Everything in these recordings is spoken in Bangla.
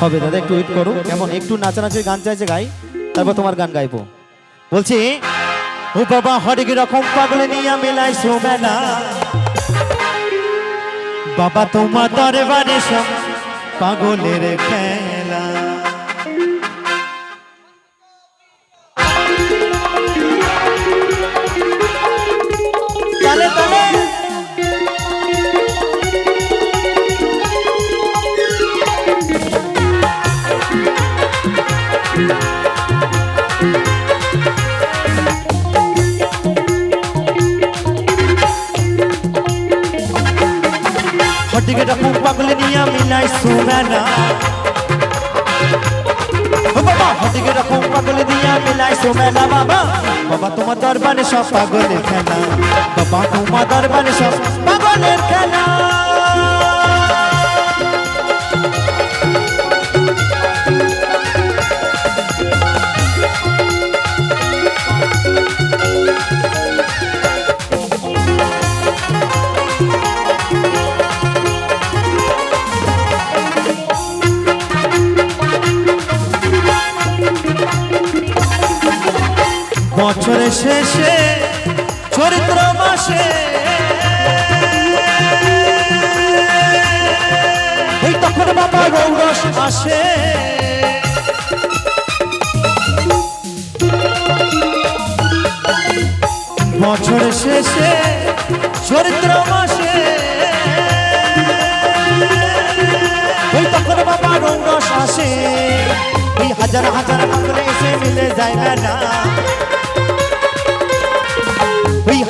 হবে, দাদা, একটু ওয়েট করো। কেমন? একটু নাচানাচির গান চাইছে, গাই। তারপর তোমার গান গাইবো। বলছি, ও বাবা হরেক রকম পাগলে নিয়ে মেলাই সোমেলা বাবা, তোমার দরবারে সব পাগলের খেলা। হটিকে রকম পাগলে নিয়ে মিলাই ও বাবা হটিকে রকম পাগলে নিয়ে মিলাই সুমেলা বাবা। বাবা, তোমার দরবারে সব পাগলের খেলা। বাবা, তোমার দরবারে সব পাগলের খেলা। বছরের শেষে চরিত্র মাসে। এই তখন বাবা রৌরস আসে। বছরের শেষে চরিত্র মাসে। ওই তখন বাবা রৌরস আসে। হাজার হাজার পাগলে এসে মিলে যায় না।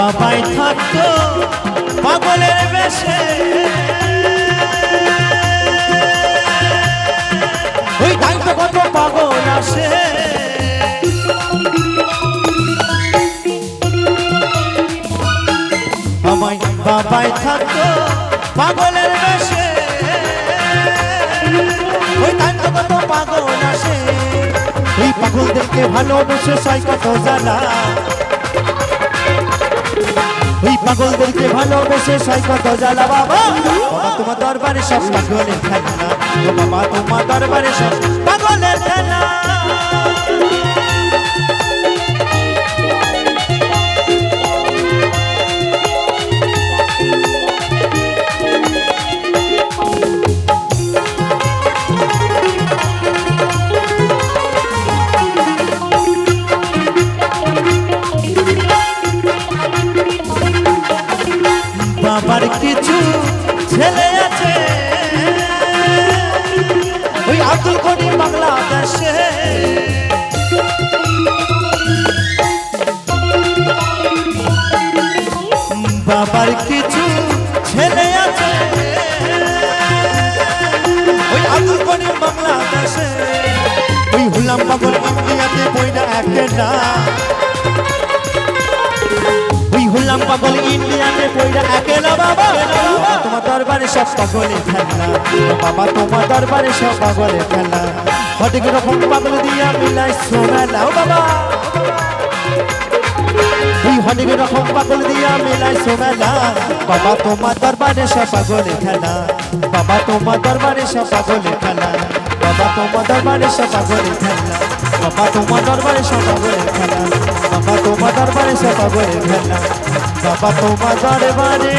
বাবাই থাকতো পাগলের বেশে। ওই দায়িত্ব কত পাগল আসে। আমায় বাবাই থাকতো পাগলের বেশে। ওই দায়িত্ব কত পাগল আসে। ওই পাগলদেরকে ভালোবেসে সাই কত জ্বালা। পাগলদেরকে ভালোবেসে সাই কত জ্বালা বাবা। বাবা, তোমার দরবারে সব পাগলের খেলা না। বাবা, তোমার দরবারে সব পাগলের বাংলাদেশে বাবার কিছু ছেলে আছে। ওই আব্দুল করে বাংলাদেশে। ওই হুলাম পাগল ইন্ডিয়াতে বইটা ওই হলাম পাগল ইন্ডিয়াতে পয়রা একেলা বাবা। তোমার দরবারে সব পাগলে খেলা। বাবা, তোমার দরবারে সব পাগলে খেলা। হরেক রকম পাগল দিয়া মিলাই সোমেলা ও বাবা। ওই হরেক রকম পাগল দিয়া মিলাই সোমেলা বাবা, তোমার দরবারে সব পাগলে খেলা। বাবা, তোমার দরবারে সব পাগলে খেলা। বাবা, তোমার দরবারে সব পাগলে খেলা। বাবা, তোমার দরবারে সব পাগলে খেলা। বাবা পাগলে খেলা বাবা তোমার দরবারে